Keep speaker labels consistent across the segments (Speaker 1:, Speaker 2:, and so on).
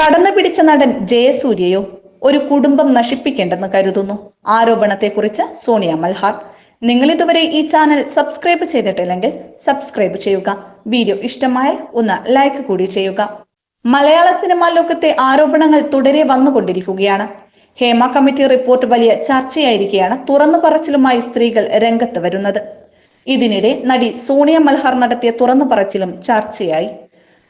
Speaker 1: കടന്നു പിടിച്ച നടൻ ജയസൂര്യയോ ഒരു കുടുംബം നശിപ്പിക്കേണ്ടെന്ന് കരുതുന്നു. ആരോപണത്തെക്കുറിച്ച് സോണിയ മൽഹാർ. നിങ്ങൾ ഇതുവരെ ഈ ചാനൽ സബ്സ്ക്രൈബ് ചെയ്തിട്ടില്ലെങ്കിൽ സബ്സ്ക്രൈബ് ചെയ്യുക. വീഡിയോ ഇഷ്ടമായാൽ ഒന്ന് ലൈക്ക് കൂടി ചെയ്യുക. മലയാള സിനിമാ ലോകത്തെ ആരോപണങ്ങൾ തുടരെ വന്നുകൊണ്ടിരിക്കുകയാണ്. ഹേമ കമ്മിറ്റി റിപ്പോർട്ട് വലിയ ചർച്ചയായിരിക്കെയാണ് തുറന്നു പറച്ചിലുമായി സ്ത്രീകൾ രംഗത്ത് വരുന്നത്. ഇതിനിടെ നടി സോണിയ മൽഹാർ നടത്തിയ തുറന്നു പറച്ചിലും ചർച്ചയായി.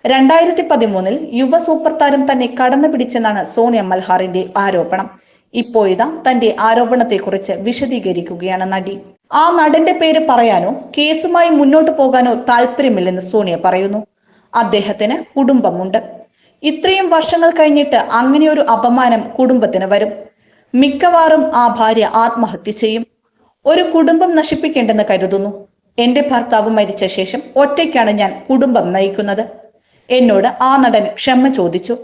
Speaker 1: രണ്ടായിരത്തി പതിമൂന്നിൽ യുവ സൂപ്പർ താരം തന്നെ കടന്നു പിടിച്ചെന്നാണ് സോണിയ മൽഹാറിന്റെ ആരോപണം. ഇപ്പോഴിതാ തന്റെ ആരോപണത്തെക്കുറിച്ച് വിശദീകരിക്കുകയാണ് നടി. ആ നടന്റെ പേര് പറയാനോ കേസുമായി മുന്നോട്ട് പോകാനോ താല്പര്യമില്ലെന്ന് സോണിയ പറയുന്നു. അദ്ദേഹത്തിന് കുടുംബമുണ്ട്. ഇത്രയും വർഷങ്ങൾ കഴിഞ്ഞിട്ട് അങ്ങനെയൊരു അപമാനം കുടുംബത്തിന് വരും. മിക്കവാറും ആ ഭാര്യ ആത്മഹത്യ ചെയ്യും. ഒരു കുടുംബം നശിപ്പിക്കേണ്ടെന്ന് കരുതുന്നു. എന്റെ ഭർത്താവ് മരിച്ച ശേഷം ഒറ്റയ്ക്കാണ് ഞാൻ കുടുംബം നയിക്കുന്നത്. എന്നോട് ആ നടൻ ക്ഷമ ചോദിച്ചു.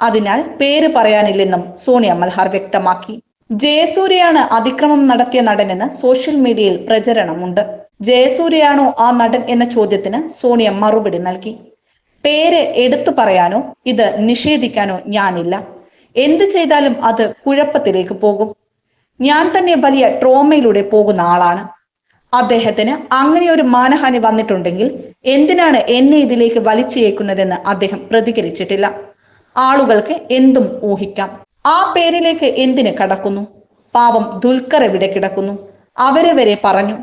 Speaker 1: അതിനാൽ പേര് പറയാനില്ലെന്നും സോണിയ മൽഹാർ വ്യക്തമാക്കി. ജയസൂര്യയാണ് അതിക്രമം നടത്തിയ നടനെന്ന് സോഷ്യൽ മീഡിയയിൽ പ്രചരണമുണ്ട്. ജയസൂര്യയാണോ ആ നടൻ എന്ന ചോദ്യത്തിന് സോണിയ മറുപടി നൽകി. പേര് എടുത്തു പറയാനോ ഇത് നിഷേധിക്കാനോ ഞാനില്ല. എന്ത് ചെയ്താലും അത് കുഴപ്പത്തിലേക്ക് പോകും. ഞാൻ തന്നെ വലിയ ട്രോമയിലൂടെ പോകുന്ന ആളാണ്. അദ്ദേഹത്തിന് അങ്ങനെ ഒരു മാനഹാനി വന്നിട്ടുണ്ടെങ്കിൽ എന്തിനാണ് എന്നെ ഇതിലേക്ക് വലിച്ചേക്കുന്നതെന്ന് അദ്ദേഹം പ്രതികരിച്ചിട്ടില്ല. ആളുകൾക്ക് എന്തും ഊഹിക്കാം. ആ പേരിലേക്ക് എന്തിന് കടക്കുന്നു? പാവം ദുൽഖർ എവിടെ കിടക്കുന്നു? അവരെ വരെ പറഞ്ഞു.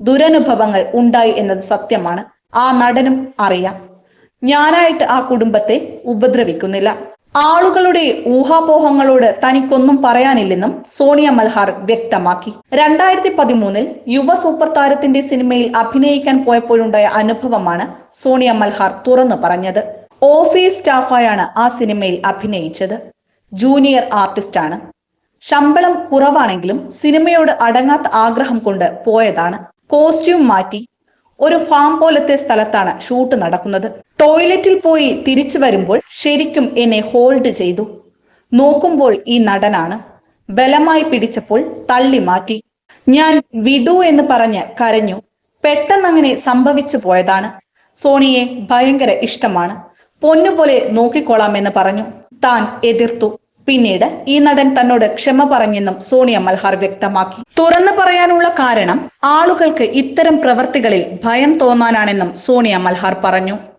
Speaker 1: ദുരനുഭവങ്ങൾ ഉണ്ടായി എന്നത് സത്യമാണ്. ആ നടനും അറിയാം. ഞാനായിട്ട് ആ കുടുംബത്തെ ഉപദ്രവിക്കുന്നില്ല. ആളുകളുടെ ഊഹാപോഹങ്ങളോട് തനിക്കൊന്നും പറയാനില്ലെന്നും സോണിയ മൽഹാർ വ്യക്തമാക്കി. രണ്ടായിരത്തി പതിമൂന്നിൽ യുവ സൂപ്പർ താരത്തിന്റെ സിനിമയിൽ അഭിനയിക്കാൻ പോയപ്പോഴുണ്ടായ അനുഭവമാണ് സോണിയ മൽഹാർ തുറന്നു പറഞ്ഞത്. ഓഫീസ് സ്റ്റാഫായാണ് ആ സിനിമയിൽ അഭിനയിച്ചത്. ജൂനിയർ ആർട്ടിസ്റ്റാണ്. ശമ്പളം കുറവാണെങ്കിലും സിനിമയോട് അടങ്ങാത്ത ആഗ്രഹം കൊണ്ട് പോയതാണ്. കോസ്റ്റ്യൂം മാറ്റി. ഒരു ഫാം പോലത്തെ സ്ഥലത്താണ് ഷൂട്ട് നടക്കുന്നത്. ടോയ്ലറ്റിൽ പോയി തിരിച്ചു വരുമ്പോൾ ശരിക്കും എന്നെ ഹോൾഡ് ചെയ്തു. നോക്കുമ്പോൾ ഈ നടനാണ്. ബലമായി പിടിച്ചപ്പോൾ തള്ളി മാറ്റി. ഞാൻ വിടൂ എന്ന് പറഞ്ഞ് കരഞ്ഞു. പെട്ടെന്നങ്ങനെ സംഭവിച്ചു പോയതാണ്. സോണിയെ ഭയങ്കര ഇഷ്ടമാണ്. പൊന്നുപോലെ നോക്കിക്കോളാമെന്ന് പറഞ്ഞു. താൻ എതിർത്തു. പിന്നീട് ഈ നടൻ തന്നോട് ക്ഷമ പറഞ്ഞെന്നും സോണിയ മൽഹാർ വ്യക്തമാക്കി. തുറന്നു പറയാനുള്ള കാരണം ആളുകൾക്ക് ഇത്തരം പ്രവർത്തികളിൽ ഭയം തോന്നാനാണെന്നും സോണിയ മൽഹാർ പറഞ്ഞു.